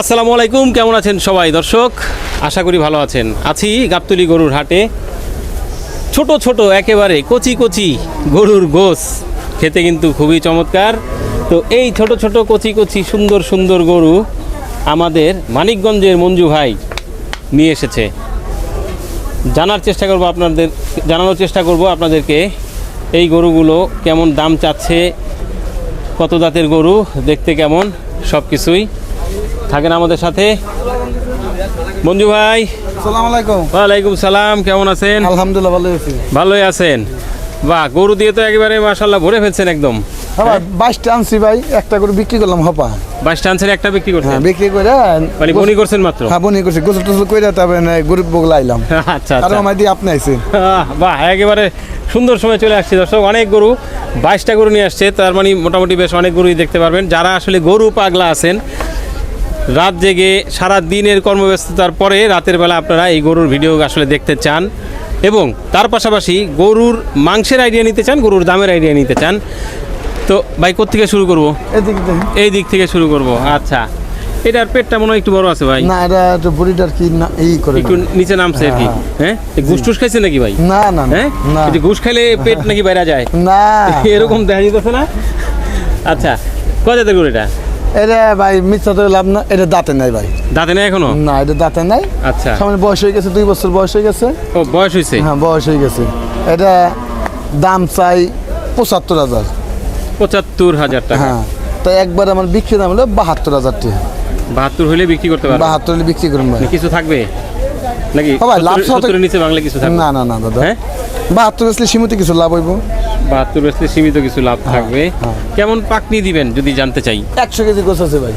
আসসালামু আলাইকুম, কেমন আছেন সবাই? দর্শক, আশা করি ভালো আছেন। আছি গাবতলি গরুর হাটে। ছোট ছোট, একেবারে কচি কচি গরুর গোস। খেতে কিন্তু খুবই চমৎকার। তো এই ছোট ছোট, কচি কচি, সুন্দর সুন্দর গরু আমাদের মানিকগঞ্জের মঞ্জু ভাই নিয়ে এসেছে। জানার চেষ্টা করব আপনাদের, জানানোর চেষ্টা করব আপনাদেরকে এই গরুগুলো কেমন দাম চাচ্ছে, কত জাতের গরু, দেখতে কেমন সব কিছুই থাকেন আমাদের সাথে। মঞ্জু ভাই। আলাইকুম। ওয়ালাইকুম সালাম কেমন আছেন? আলহামদুলিল্লাহ ভালো আছি। ভালোই আছেন। বাহ গরু দিয়ে তো একেবারে মাশাল্লাহ ভরে ফেলছেন একদম। হ্যাঁ? বাইশটা আনছি ভাই একটা করে বিক্রি করলাম হপা। বাইশ টানছেন একটা বিক্রি করছেন? হ্যাঁ বিক্রি করে মানে বনি করছেন মাত্র? হ্যাঁ বনি করছি। গোসল টোসল করে তারপরে গরিব বগলা আইলাম। আচ্ছা আর আচ্ছা আমার দিয়ে আপনি আইছেন। বাহ একেবারে সুন্দর সময় চলে আসছে। দর্শক অনেক গরু বাইশটা গরু নিয়ে আসছে। তার মানে মোটামুটি বেশ অনেক গরুই দেখতে পারবেন। যারা আসলে গরু পাগলা আছেন রাত জেগে সারা দিনের কর্মব্যস্ততার পরে রাতের বেলা আপনারা এই গরুর ভিডিও আসলে দেখতে চান এবং তার পাশাপাশি গরুর মাংসের আইডিয়া নিতে চান গরুর দামের আইডিয়া নিতে চান। তো ভাই থেকে শুরু করব? এই দিক থেকে শুরু করব আচ্ছা। এটার পেটটা মনে হয় একটু বড় আছে ভাই। না এটা একটু বুড়িটার কি না এই করে একটু নিচে নামছে আর কি। হ্যাঁ ঘুষ টুস খাইছে নাকি ভাই? না না হ্যাঁ? না। এই যে ঘুষ খাইলে পেট নাকি বাইরে যায়? না। এরকম দেখা যেতেছে না? আচ্ছা কয় জাতের গরু এটা? এটা ভাই মিথ্যা তো লাভ না এটা দাঁতে নাই ভাই। দাঁতে নাই এখনও? না এটা দাঁতে নাই। আচ্ছা। সামনে বয়স হয়ে গেছে দুই বছর বয়স হয়ে গেছে। ও বয়স হয়েছে হ্যাঁ বয়স হয়ে গেছে। এটা দাম চাই পঁচাত্তর হাজার। পঁচাত্তর হাজার টাকা। হ্যাঁ তো একবার আমার বিক্রি দাম হলো বাহাত্তর হাজার টাকা। বাহাত্তর হলে বিক্রি করতে পারবে? বাহাত্তর হলে বিক্রি করুন ভাই। কিছু থাকবে? নাকি ভাই, লাভ নিচে বাংলা কিছু থাকবে? না না না দাদা। হ্যাঁ? বাহাত্তর আসলে সীমিত কিছু লাভ হইব। বাহাত্তর বেসলে সীমিত কিছু লাভ থাকবে। হ্যাঁ। কেমন পাকনি দিবেন যদি জানতে চাই? একশো কেজি গোছ আছে ভাই।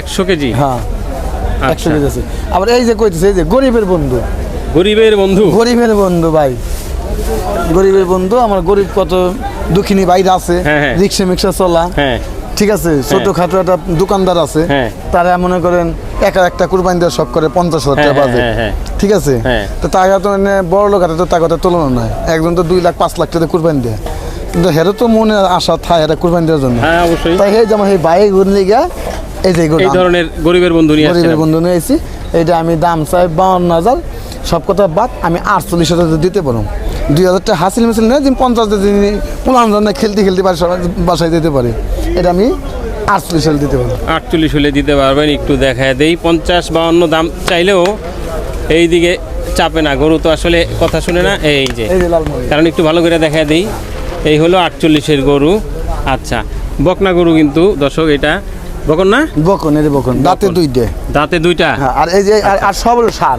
একশো কেজি? হ্যাঁ একশো আচ্ছা। কেজি আছে। আবার এই যে কইতেছে এই যে গরিবের বন্ধু। গরিবের বন্ধু? গরিবের বন্ধু ভাই। গরিবের বন্ধু আমার গরিব কত দুঃখিনী বাইরে আছে হ্যাঁ, হ্যাঁ। রিক্সা মিক্সা চলা। হ্যাঁ। ঠিক আছে ছোটখাটো একটা দোকানদার আছে। হ্যাঁ। তারা মনে করেন একা একটা কুরবানি দেওয়ার সব করে পঞ্চাশ হাজার টাকা হ্যাঁ, বাজে। হ্যাঁ, হ্যাঁ। ঠিক আছে। তো তাকে তো মানে বড় লোক হাতে তো তো তুলনা নয় একজন তো দুই লাখ পাঁচ লাখ টাকা কুরবানি দেয়। কিন্তু হেরো তো মনে আশা থাকে এটা কুরবানি দেওয়ার জন্য। তাই এই যেমন এই বাইক ঘুরলে গিয়া এই যে এই ধরনের গরিবের বন্ধু নিয়ে গরিবের বন্ধু নিয়ে এসেছি এটা আমি দাম চাই বাউন্ন হাজার। সব কথা বাদ আমি আটচল্লিশ হাজার দিতে পারো দুই হাজার টাকা হাসিল মিছিল নেই পঞ্চাশ দিন পুরান জন্য খেলতে খেলতে বাসা- বাসায় দিতে পারে। এটা আমি আটচল্লিশ হাজার দিতে পারব আটচল্লিশ হলে দিতে পারবেন একটু দেখায় দেই। পঞ্চাশ বাউন্ন দাম চাইলেও এই দিকে চাপে না গরু তো আসলে কথা শুনে না এই যে। কারণ একটু ভালো করে দেখা দেই এই হলো আটচল্লিশের গরু। আচ্ছা বকনা গরু কিন্তু দর্শক এটা বকন না? বকন যে বকন দাঁতে। দুইটে। দাঁতে দুইটা? হ্যাঁ আর এই যে আর- সব হলো সার।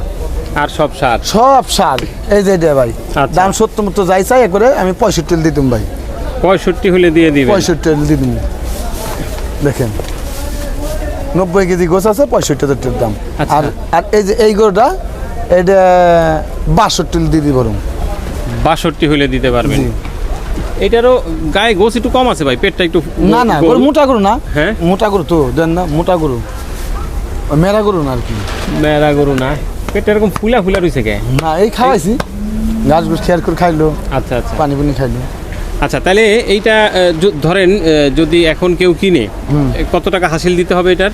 আর সব সার? সব সার। এই যে এটা ভাই আচ্ছা। দাম সত্তর মতো যাই চাই করে আমি পঁয়ষট্টি দিতাম ভাই। পঁয়ষট্টি হলে দিয়ে দিবেন? পঁয়ষট্টি দিতাম। দেখেন নব্বই কেজি গোছ আছে পঁয়ষট্টি হাজার দাম। আচ্ছা। আর আর এই যে এই গরুটা এটা বাষট্টি দিয়ে দিব বরং বাষট্টি হলে দিতে পারবেন। এটারও গায়ে গোছ একটু কম আছে ভাই পেটটা একটু না না মোটা গরু না। হ্যাঁ? মোটা গরু তো দেন না মোটা গরু। মেরা গরু না আর কি। মেরা গরু না। পেটটা এরকম ফুলা ফুলা রয়েছে কে? না এই খাওয়াইছি। গাছ গুছ খেয়ার করে খাইলো। আচ্ছা আচ্ছা। পানি পানি খাইলো। আচ্ছা তাহলে এইটা ধরেন যদি এখন কেউ কিনে কত টাকা হাসিল দিতে হবে এটার?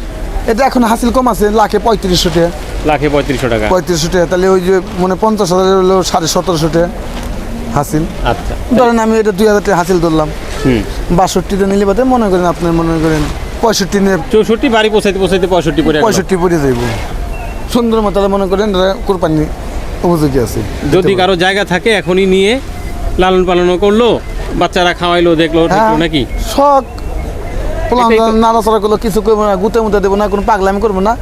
এটা এখন হাসিল কম আছে লাখে পঁয়ত্রিশশো টাকা। লাখে পঁয়ত্রিশশো টাকা। পঁয়ত্রিশশো টাকা তাহলে ওই যে মানে পঞ্চাশ হাজার হলো সাড়ে সতেরোশো টাকা হাসিল। আচ্ছা। ধরেন আমি এটা দুই হাজার টাকা হাসিল ধরলাম। হুম। বাষট্টিতে নিলে বাদে মনে করেন আপনার মনে করেন পঁয়ষট্টি নিয়ে চৌষট্টি বাড়ি পৌঁছাইতে পৌঁছাইতে পঁয়ষট্টি পরে পঁয়ষট্টি পরে যাইব। সুন্দর মতো মনে করেন কোরবানি উপযোগী আছে। যদি কারও জায়গা থাকে এখনই নিয়ে লালন পালনও করল বাচ্চারা খাওয়াইলো দেখল দেখল হ্যাঁ, নাকি? শখ পোলাম এটাই করল কিছু করব না গুতে মুতে দেবো না কোনো পাগলামি করব না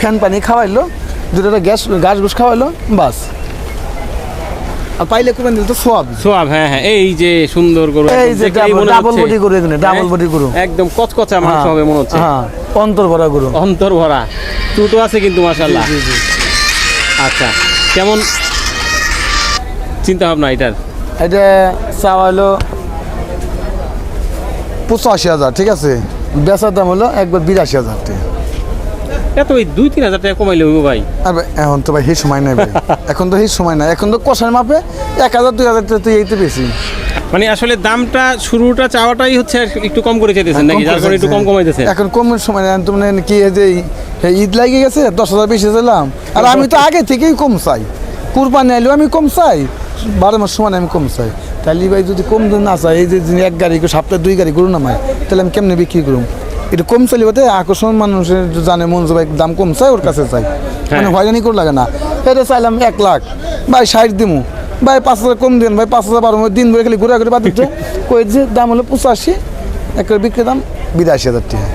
ফ্যান পানি খাওয়াইলো দুটো গ্যাস গাছ গুছ খাওয়াইলো বাস। আর পাইলে কোরবানি দিলে তো সব সোয়াব হ্যাঁ হ্যাঁ এই যে সুন্দর গরু এই যে ডাবল বডি গরু এখানে ডাবল হ্যাঁ, বডি গরু। একদম কচকচা মাংস হবে মনে হচ্ছে। হ্যাঁ অন্তর ভরা গরু। অন্তর ভরা চুটো আছে কিন্তু জি। আচ্ছা কেমন চিন্তা ভাবনা এটার? এটা চাওয়া হলো পঁচাশি হাজার ঠিক আছে? বেচার দাম হলো একবার বিরাশি হাজার টাকা এত ওই দুই তিন হাজার টাকা কমাইলে হইব ভাই। আর এখন তো ভাই সেই সময় নাই ভাই। এখন তো সেই সময় নাই। এখন তো কষার মাপে এক হাজার দুই হাজার টাকা তো এই তো বেশি। মানে আসলে দামটা শুরুটা চাওয়াটাই হচ্ছে একটু কম করে চাইতেছেন নাকি? যার কারণে একটু কম কমাইতেছেন। এখন কমের সময় তো মানে কি এই যে ঈদ লাগে গেছে দশ হাজার বেশি চাইলাম আর আমি তো আগে থেকেই কম চাই। কুরবানি আইলেও আমি কম চাই। বারো মাস সমান আমি কম চাই। তাহলে ভাই যদি কম দিন না চাই এই যে এক গাড়ি সপ্তাহে দুই গাড়ি গরু নামায় তাহলে আমি কেমনে বিক্রি করুম? এটা কম চাইলে বলতে আকর্ষণ মানুষের জানে মঞ্জু ভাই দাম কম চাই ওর কাছে চাই। মানে হয়রানি করে লাগে না। এটা চাইলাম এক লাখ। ভাই ষাট দিমু। ভাই পাঁচ হাজার কম দিন ভাই পাঁচ হাজার বারো দিন ধরে খালি ঘুরে ঘুরে বাদ দিচ্ছে। কই যে দাম হলো পঁচাশি একটা বিক্রি দাম বিরাশি হাজার টাকা।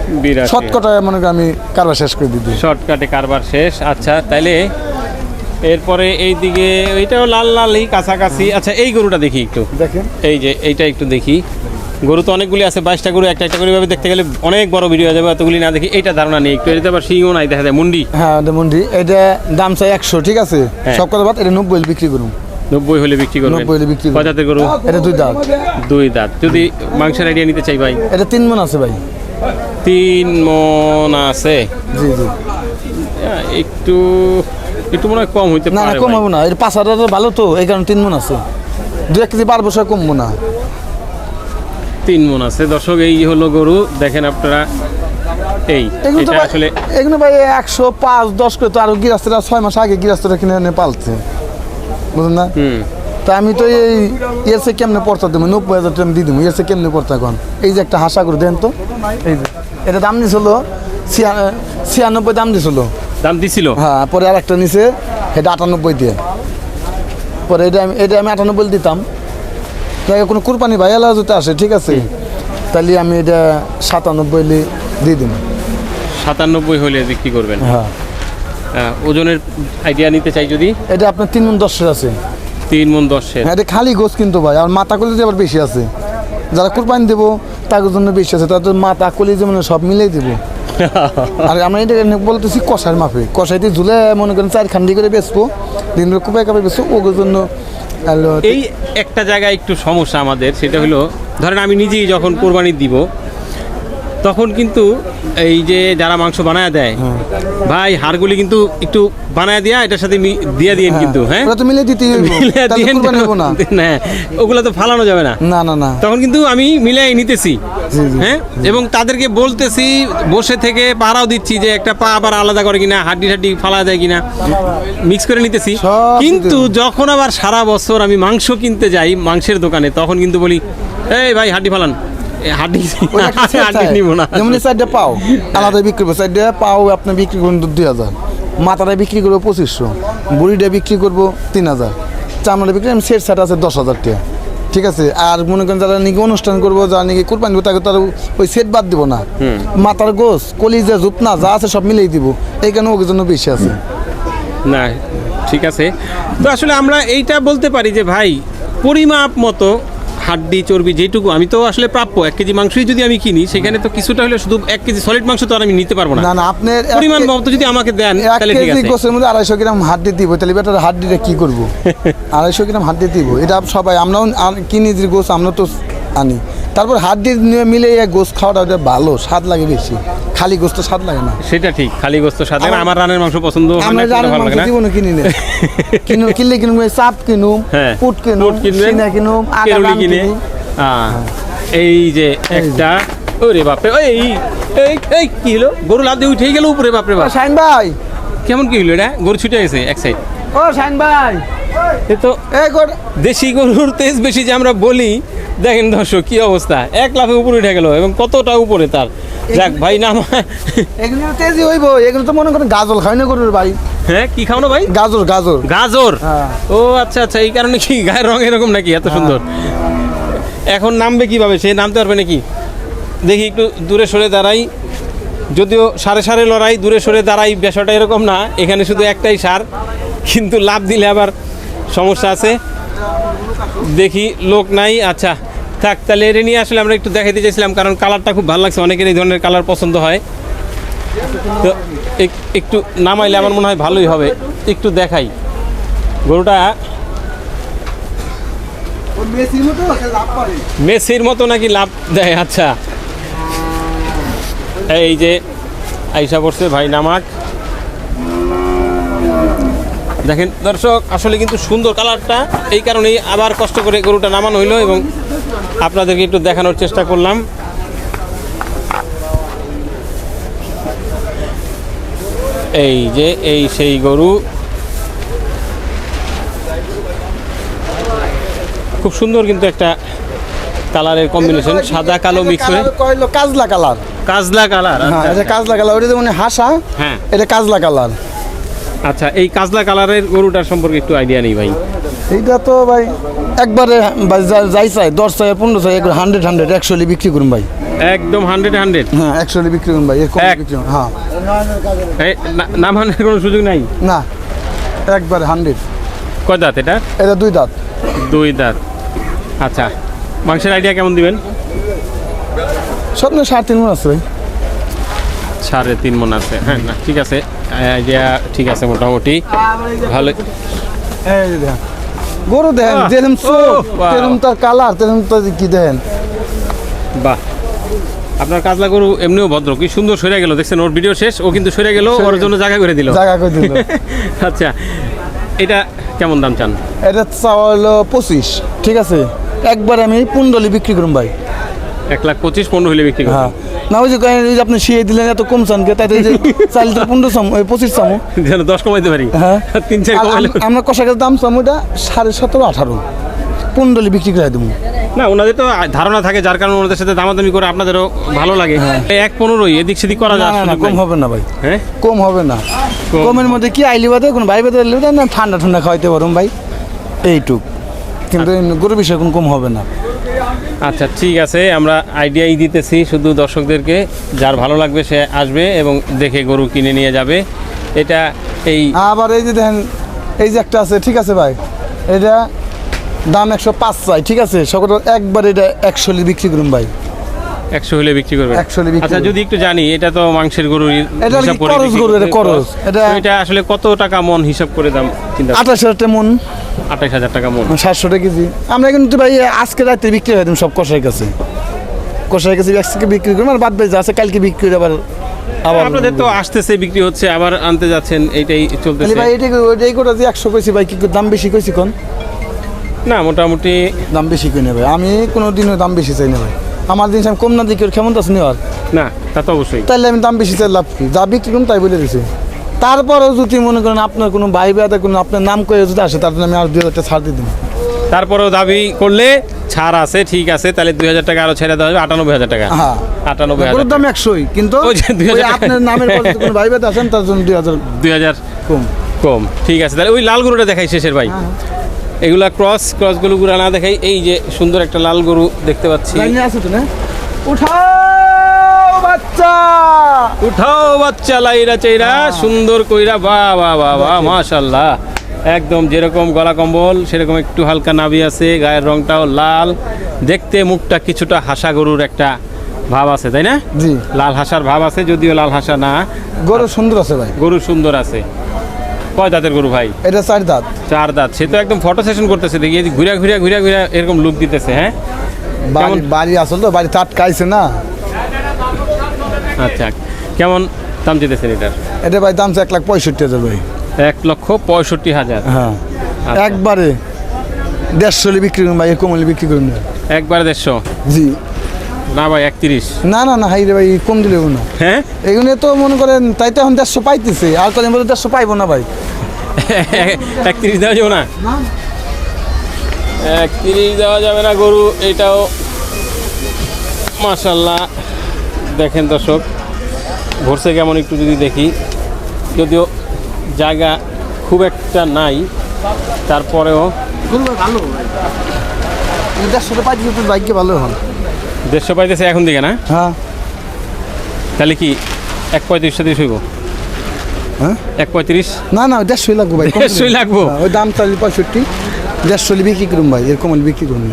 শতকটায় মনে করি আমি কারবার শেষ করে দিদি শর্টকাটে কারবার শেষ। আচ্ছা তাইলে এরপরে এই দিকে এইটাও লাল লালই কাছাকাছি। আচ্ছা এই গরুটা দেখি একটু। দেখেন। এই যে এইটা একটু দেখি। গরু তো অনেকগুলি আছে বাইশটা গরু একটা একটা করে ভাবে দেখতে গেলে অনেক বড় ভিডিও হয়ে যাবে এতগুলি না দেখি এটা ধারণা নেই একটু। এটাতে আবার শিংও নাই দেখা যায় মুন্ডি। হ্যাঁ মন্ডি। এটা দাম চাই একশো ঠিক আছে? হ্যাঁ। সব কথা বাদ এটা নব্বই বিক্রি করুন। নব্বই হলে বিক্রি করবেন। নব্বই হলে বিক্রি। কয় দাঁতের গরু? এটা দুই দাঁত। দুই দাঁত। যদি মাংসের আইডিয়া নিতে চাই ভাই? এটা তিন মন আছে ভাই। তিন মন আছে। জি জি। হ্যাঁ, একটু একটু মনে হয় কম হইতে না না কম হবে না। এটা পাঁচ হাজার ভালো তো এই কারণে তিন মন আছে। দু এক কেজি বারো বছর কমবো না। তিন মন আছে। দর্শক এই হলো গরু। দেখেন আপনারা এই এটা আসলে এগুলো ভাই একশো পাঁচ দশ করে তো আরও গিরাস্তরা ছয় মাস আগে গিরাস্তরা কিনে এনে পালছে। বুঝলেন না? তা আমি তো এই এর সে কেমনে পড়তা দেবো? নব্বই হাজার টাকা দিয়ে দেবো। এর সে কেমনে পড়তা এখন? এই যে একটা হাসা করে দেন তো। এই যে এটা দাম নিছিল ছিয়া- ছিয়ানব্বই দাম দিছিল। দাম দিছিল? হ্যাঁ পরে আর একটা নিছে এটা আটানব্বই দিয়ে। পরে এটা আমি এটা আমি আটানব্বই দিতাম। কোনো কুরবানি ভাই আলাদা যদি আসে ঠিক আছে? তাহলে আমি এটা সাতানব্বই দিয়ে দিব সাতানব্বই হলে বিক্রি করবেন। হ্যাঁ। ওজনের আইডিয়া নিতে চাই যদি? এটা আপনার তিন মন দশের আছে। তিন মন দশের। হ্যাঁ এটা খালি গোছ কিন্তু ভাই আর মাথা কলি আবার বেশি আছে। যারা কুরবানি দেবো তার জন্য বেশি আছে তাদের মাথা কলি যে মানে সব মিলেই দেবো। আর আমরা এটা বলতেছি কষার মাপে কষাইতে ঝুলে মনে করেন চার খান্ডি করে বেচবো দিন খুব কুপাই কাপে বেচবো ওগুলোর জন্য এই একটা জায়গায় একটু সমস্যা আমাদের সেটা হলো ধরেন আমি নিজেই যখন কোরবানি দিব তখন কিন্তু এই যে যারা মাংস বানায় দেয় ভাই হাড়গুলি কিন্তু একটু বানায় দেয়া এটার সাথে দিয়ে দিয়েন কিন্তু হ্যাঁ? ওরা তো মিলে দিতেই তাহলে দিয়েন না। না ওগুলো তো ফালানো যাবে না। না না না। তখন কিন্তু আমি মিলাই নিতেছি। হ্যাঁ? এবং তাদেরকে বলতেছি বসে থেকে পাড়াও দিচ্ছি যে একটা পা আবার আলাদা করে কিনা হাড্ডি হাড্ডি ফালা যায় কিনা। মিক্স করে নিতেছি। কিন্তু যখন আবার সারা বছর আমি মাংস কিনতে যাই মাংসের দোকানে তখন কিন্তু বলি এই ভাই হাড্ডি ফালান। হাড্ডি ওই একটা set হাড্ডি নিব না যেমন সাইডে পাও আলাদা বিক্রি করব। সাইডে পাও আপনি বিক্রি দুই হাজার। মাথাটা বিক্রি করব পঁচিশশো। বুড়িটা বিক্রি করব তিন হাজার। বিক্রি আমি সেট সেট আছে দশ হাজার টাকা। ঠিক আছে? আর মনে করেন যারা নাকি অনুষ্ঠান করব যারা নাকি কোরবানি দেবো তাকে তার ওই সেট বাদ দিব না। মাথার গোস কলিজা জুপনা যা আছে সব মিলিয়ে দিব। এই কারণে ওকে জন্য বেশি আছে। না ঠিক আছে। তো আসলে আমরা এইটা বলতে পারি যে ভাই পরিমাপ মতো হাড্ডি চর্বি যেটুকু আমি তো আসলে প্রাপ্য। এক কেজি মাংসই যদি আমি কিনি সেখানে তো কিছুটা হলে শুধু এক কেজি সলিড মাংস তো আর আমি নিতে পারব না। না আপনি আপনার পরিমাণ মতো যদি আমাকে দেন তাহলে ঠিক আছে। গোসের মধ্যে আড়াইশো গ্রাম হাড্ডি দিব তাহলে বেটার হাড্ডিটা কি করব? আড়াইশো গ্রাম হাড্ডি দিব এটা সবাই আমরাও কিনি যে গোস আমরা তো আনি। তারপর হাড্ডি নিয়ে মিলে এই গোস খাওয়াটা ভালো স্বাদ লাগে বেশি। খালি গোস্ত স্বাদ লাগে না। সেটা ঠিক খালি গোস্ত স্বাদ আমার- আমার রানের মাংস পছন্দ ভালো লাগে মাংস জীবনে কিনি না। কিনুম কিনলে এই চাপ কিনুম হ্যাঁ। পুট কিনুম পুট কিনবেন, সিনা কিনুম আগা কিনে। এই যে একটা ওরে বাপরে এই এই এই কি হলো? গরু লাভ দিয়ে উঠেই গেল উপরে বাপরে বাপ। শাইন ভাই। কেমন কি হলো এটা? গরু ছুটে গেছে এক সাইড ও শাইন ভাই। এ তো দেশি গরুর তেজ বেশি যে আমরা বলি দেখেন দর্শক কি অবস্থা। এক লাফে উপরে উঠে গেল এবং কতটা উপরে তার। যাক ভাই নাম এগুলো তেজি হইব। এগুলো তো মনে করেন গাজল খাই না গরুর ভাই। হ্যাঁ কি খাও না ভাই? গাজর গাজর। গাজর? হ্যাঁ। ও আচ্ছা আচ্ছা এই কারণে কি গায়ের রং এরকম নাকি? এত সুন্দর। এখন নামবে কীভাবে? সে নামতে পারবে নাকি? দেখি একটু দূরে সরে দাঁড়াই। যদিও সারে সারে লড়াই দূরে সরে দাঁড়াই বিষয়টা এরকম না। এখানে শুধু একটাই সার। কিন্তু লাভ দিলে আবার সমস্যা আছে। দেখি, লোক নাই আচ্ছা। থাক, তাহলে এটা নিয়ে আসলে আমরা একটু দেখাইতে চাইছিলাম, কারণ কালারটা খুব ভালো লাগছে, অনেকের এই ধরনের কালার পছন্দ হয়। তো এক- একটু নামাইলে আমার মনে হয় ভালোই হবে। একটু দেখাই। গরুটা মেসির মতো নাকি লাভ দেয়? আচ্ছা। এই যে, আইসা পড়ছে ভাই নামাক। দেখেন দর্শক আসলে কিন্তু সুন্দর কালারটা এই কারণেই আবার কষ্ট করে গরুটা নামানো হইল এবং আপনাদেরকে একটু দেখানোর চেষ্টা করলাম। এই যে এই সেই গরু। খুব সুন্দর কিন্তু একটা কালারের কম্বিনেশন সাদা কালো মিক্স হয়ে। কাজলা কালার। কাজলা কালার হ্যাঁ এটা কাজলা কালার ওটা যেমন হাসা হ্যাঁ। এটা কাজলা কালার। আচ্ছা এই কাজলা কালারের গরুটার সম্পর্কে একটু আইডিয়া নেই ভাই। এইটা তো ভাই একবারে যাই চাই দশ চাই পনেরো চাই একবার হান্ড্রেড হান্ড্রেড একশোলি বিক্রি করুন ভাই। একদম হান্ড্রেড হান্ড্রেড হ্যাঁ একশোলি বিক্রি করুন ভাই হ্যাঁ। নাম হানের কোনো সুযোগ নাই? না একবারে হান্ড্রেড কয় দাঁত এটা? এটা দুই দাঁত। দুই দাঁত। আচ্ছা মাংসের আইডিয়া কেমন দিবেন? স্বপ্ন সাড়ে তিন মন আছে ভাই। সাড়ে তিন মন আছে। হ্যাঁ না ঠিক আছে। আইডিয়া ঠিক আছে মোটামুটি। ভালো। গরু যেরকম চোখ ও, তার কালার তেরকম তো কি দেখেন। বাহ। আপনার কাজলা গরু এমনিও ভদ্র। কি সুন্দর সরে গেল দেখছেন? ওর ভিডিও শেষ ও কিন্তু সরে গেল ওর জন্য জায়গা করে দিল। জায়গা করে দিল। আচ্ছা এটা কেমন দাম চান? এটা চাওয়া হলো পঁচিশ ঠিক আছে? একবার আমি পুন্ডলি বিক্রি করুন ভাই। এক লাখ পঁচিশ পনেরো হলে বিক্রি হ্যাঁ। করবেন না ওই যে ওই যে আপনি শিয়ে দিলেন এত কম চান তাই যে চাল পনেরো চামু পঁচিশ চামু। যেন দশ কমাইতে পারি। হ্যাঁ। তিন চার আমরা কষাকের দাম চামুটা সাড়ে সতেরো আঠারো। বিক্রি করে দেবো। না ওনাদের তো ধারণা থাকে যার কারণে ওনাদের সাথে দামাদামি করে আপনাদেরও ভালো লাগে। এই এক পনেরোই এদিক সেদিক করা যায় না কম হবে না ভাই। হ্যাঁ? কম হবে না। কমের মধ্যে কি আইলি বাদে কোনো ভাই বাদে না ঠান্ডা ঠান্ডা খাওয়াইতে পারুন ভাই। এইটুক। কিন্তু গরু বিষয় কোনো কম হবে না। আচ্ছা ঠিক আছে আমরা আইডিয়াই দিতেছি শুধু দর্শকদেরকে যার ভালো লাগবে সে আসবে এবং দেখে গরু কিনে নিয়ে যাবে। এটা এই আবার এই যে দেখেন এই যে একটা আছে ঠিক আছে ভাই? এটা দাম একশো পাঁচ চাই ঠিক আছে? সকল একবার এটা একশো বিক্রি করুন ভাই। একশো হলে বিক্রি করবে। 100 হলে আচ্ছা যদি একটু জানি এটা তো মাংসের গরু এটা গরু, এটা করতে- এটা- এটা আসলে কত টাকা মন হিসাব করে দাম আঠাশ হাজার মন। আঠাশ হাজার টাকা মন সাতশো টাকা কেজি। আমরা কিন্তু ভাই আজকে রাতে বিক্রি হয়ে দেবো সব কষাই কাছে। কষাই কাছে আজকে বিক্রি করব আর বাদ বাই যা আছে কালকে বিক্রি করে আবার। আবার আপনাদের তো আসতেছে বিক্রি হচ্ছে আবার আনতে যাচ্ছেন এইটাই চলতেছে। ভাই এটাই ওইটাই করে যে একশো কইছি ভাই কি দাম বেশি কইছি কোন? না মোটামুটি দাম বেশি কই না ভাই। আমি কোনো দিনও দাম বেশি চাই না ভাই। আমার জিনিস আমি কম না দিকে কেমন আছে নেওয়ার। না তা তো অবশ্যই। তাহলে আমি দাম বেশি চাই লাভ কি? যা বিক্রি করুন তাই বলে দিছি। তারপরেও যদি মনে করেন আপনার কোনো ভাই বেড়াতে কোনো আপনার নাম করে যদি আসে তার জন্য আমি আর দুই হাজার টাকা ছাড় দিয়ে দিন তারপরেও দাবি করলে ছাড় আছে ঠিক আছে তাহলে দুই হাজার টাকা আরও ছেড়ে দেওয়া হবে আটানব্বই হাজার টাকা। হ্যাঁ। আটানব্বই হাজার দাম একশোই কিন্তু ওই যে 2000 আপনার নামের কোনো ভাই বেড়াতে আসেন তার জন্য দুই হাজার দুই হাজার কম। কম ঠিক আছে। তাহলে ওই লাল গরুটা দেখাই শেষের ভাই। হ্যাঁ। এগুলা ক্রস ক্রস গরুগুলো না দেখাই এই যে সুন্দর একটা লাল গরু দেখতে পাচ্ছি। লাইনে আছে তো না? উঠাও বাচ্চা! উঠাও বাচ্চা লাইরা চেইরা সুন্দর কইরা বাহ বাহ বাহ বাহ। মাশাল্লাহ। একদম যেরকম গলা কম্বল সেরকম একটু হালকা নাভি আছে গায়ের রংটাও লাল। দেখতে মুখটা কিছুটা হাসা গরুর একটা ভাব আছে তাই না? জি। লাল হাসার ভাব আছে যদিও লাল হাসা না। গরু সুন্দর আছে ভাই। গরু সুন্দর আছে। কয় দাঁতের গরু ভাই? এটা চার দাঁত। চার দাঁত। সে তো একদম ফটো সেশন করতেছে দেখি ঘুরা ঘুরা ঘুরা ঘুরা এরকম লুক দিতেছে হ্যাঁ? বাড়ি বাড়ি আসল তো বাড়ি টাটকাইছে না। আচ্ছা কেমন দাম চেতেছেন এটার? এটা ভাই দাম এক লাখ পঁয়ষট্টি হাজার ভাই। এক লক্ষ পঁয়ষট্টি হাজার। হ্যাঁ। আচ্ছা। একবারে দেড়শো বিক্রি করুন ভাই এরকম হলে বিক্রি করুন একবারে দেড়শো? জি। না ভাই একত্রিশ। না না না হাই রে ভাই কম দিলে না। হ্যাঁ? এগুলো তো মনে করেন তাই তো এখন দেড়শো পাইতেছে। আর কদিন বলে দেড়শো পাইবো না ভাই। একত্রিশ দেওয়া যাবে না? একত্রিশ দেওয়া যাবে না গরু এটাও মাশাল্লাহ। দেখেন দর্শক ঘুরছে কেমন একটু যদি দেখি। যদিও জায়গা খুব একটা নাই তারপরেও ভালো। দেড়শো পাইতেছে বাইকে ভালো হন দেড়শো পাইতেছে এখন দিকে না? হ্যাঁ। তাহলে কি এক পঁয়ত্রিশ সাথে হইব হ্যাঁ? এক পঁয়ত্রিশ? না না দেড়শোই লাগবো ভাই। দেড়শোই লাগবো? হ্যাঁ, ওই দাম চাইলে পঁয়ষট্টি। দেড়শো বিক্রি করুন ভাই এরকম বিক্রি করুন।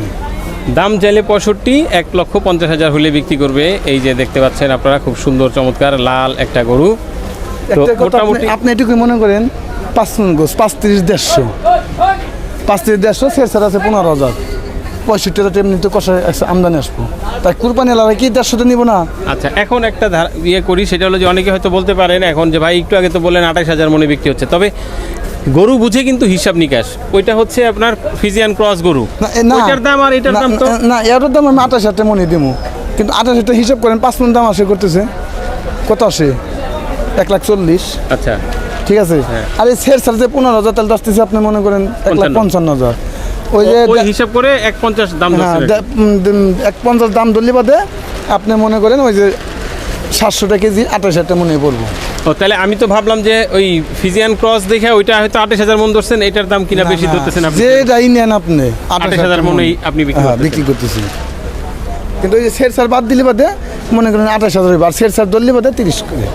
দাম চাইলে পঁয়ষট্টি এক লক্ষ পঞ্চাশ হাজার হলে বিক্রি করবে। এই যে দেখতে পাচ্ছেন আপনারা খুব সুন্দর চমৎকার লাল একটা গরু। মোটামুটি আপনি- এটুকু মনে করেন পাঁচ গোস পাঁচ তিরিশ দেড়শো। পাঁচ তিরিশ দেড়শো ছাড়া আছে পনেরো হাজার। পঁয়ষট্টি হাজার এমনি তো কষায় আমদানি আসব। তাই কুরবানি কি দেড়শোতে নিবো না? আচ্ছা এখন একটা ইয়ে করি সেটা হলো যে অনেকে হয়তো বলতে পারেন এখন যে ভাই একটু আগে তো বললেন আঠাশ হাজার মনে বিক্রি হচ্ছে। তবে গরু বুঝে কিন্তু হিসাব নিকাশ। ওইটা হচ্ছে আপনার ফিজিয়ান ক্রস গরু। না এ- দাম আর এটার দাম তো না, এটার দাম আমি আঠাশ হাজার মনে দিব কিন্তু আঠাশ হাজার হিসাব করেন পাঁচ মিনিট দাম আসে করতেছে। কত আসে? এক লাখ চল্লিশ। আচ্ছা। ঠিক আছে? হ্যাঁ। আর এই সের সার যে পনেরো হাজার তাহলে আসতেছে আপনি মনে করেন এক লাখ পঞ্চান্ন। হাজার। ওই যে হিসাব করে এক পঞ্চাশ দাম হ্যাঁ এক পঞ্চাশ দাম ধরলে বাদে আপনি মনে করেন ওই যে সাতশো টাকা কেজি আঠাশ হাজার মনে পড়ব। ও তাহলে আমি তো ভাবলাম যে ওই ফিজিয়ান ক্রস দেখে ওইটা হয়তো আঠাশ হাজার মন ধরছেন এটার দাম কিনা বেশি ধরতেছেন আপনি? যেটাই নেন আপনি আঠাশ হাজার মনেই আপনি বিক্রি হ্যাঁ করতেছেন। কিন্তু ওই যে সের সার বাদ দিলে বাদে মনে করেন আঠাশ হাজার আর সের সার ধরলে বাদে তিরিশ করে।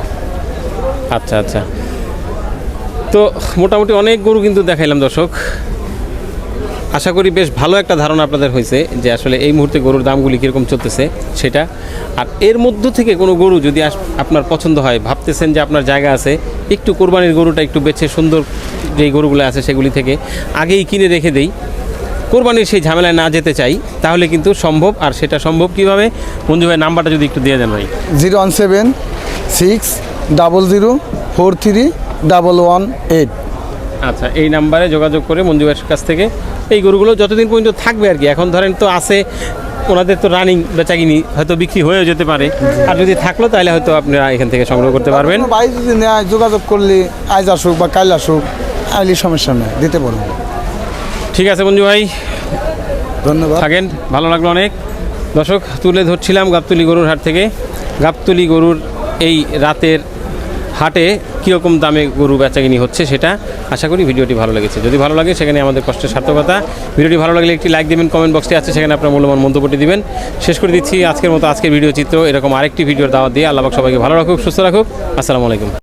আচ্ছা আচ্ছা। তো মোটামুটি অনেক গরু কিন্তু দেখাইলাম দর্শক। আশা করি বেশ ভালো একটা ধারণা আপনাদের হয়েছে যে আসলে এই মুহূর্তে গরুর দামগুলি কীরকম চলতেছে সেটা। আর এর মধ্য থেকে কোনো গরু যদি আপনার পছন্দ হয়, ভাবতেছেন যে আপনার জায়গা আছে, একটু কোরবানির গরুটা একটু বেছে সুন্দর যেই গরুগুলো আছে সেগুলি থেকে আগেই কিনে রেখে দেই। কোরবানির সেই ঝামেলায় না যেতে চাই, তাহলে কিন্তু সম্ভব। আর সেটা সম্ভব কীভাবে? মঞ্জু ভাই, নাম্বারটা যদি একটু দিয়ে দেন ভাই। Zero one seven six double zero four three double one eight. আচ্ছা এই নাম্বারে যোগাযোগ করে মঞ্জু ভাইয়ের কাছ থেকে এই গরুগুলো যতদিন পর্যন্ত থাকবে আর কি। এখন ধরেন তো আছে ওনাদের তো রানিং বেচাকিনি হয়তো বিক্রি হয়েও যেতে পারে। আর যদি থাকল তাহলে হয়তো আপনারা এখান থেকে সংগ্রহ করতে পারবেন। ভাই যদি নেয় যোগাযোগ করলে আজ আসুক বা কাল আসুক আইলি সমস্যা নেই দিতে পারব। ঠিক আছে মঞ্জু ভাই ধন্যবাদ। থাকেন ভালো লাগল অনেক। দর্শক তুলে ধরছিলাম গাবতলি গরুর হাট থেকে। গাবতলি গরুর এই রাতের হাটে কীরকম দামে গরু বেচাকিনি হচ্ছে সেটা আশা করি ভিডিওটি ভালো লেগেছে। যদি ভালো লাগে সেখানে আমাদের কষ্টের সার্থকতা। ভিডিওটি ভালো লাগলে একটি লাইক দেবেন কমেন্ট বক্সে আছে, সেখানে আপনার মূল্যবান মন্তব্যটি দিবেন। শেষ করে দিচ্ছি আজকের মতো আজকের ভিডিও চিত্র। এরকম আরেকটি ভিডিওর দাওয়া দিয়ে আল্লাহ সবাইকে ভালো রাখুক, সুস্থ রাখুক। আসসালামু আলাইকুম।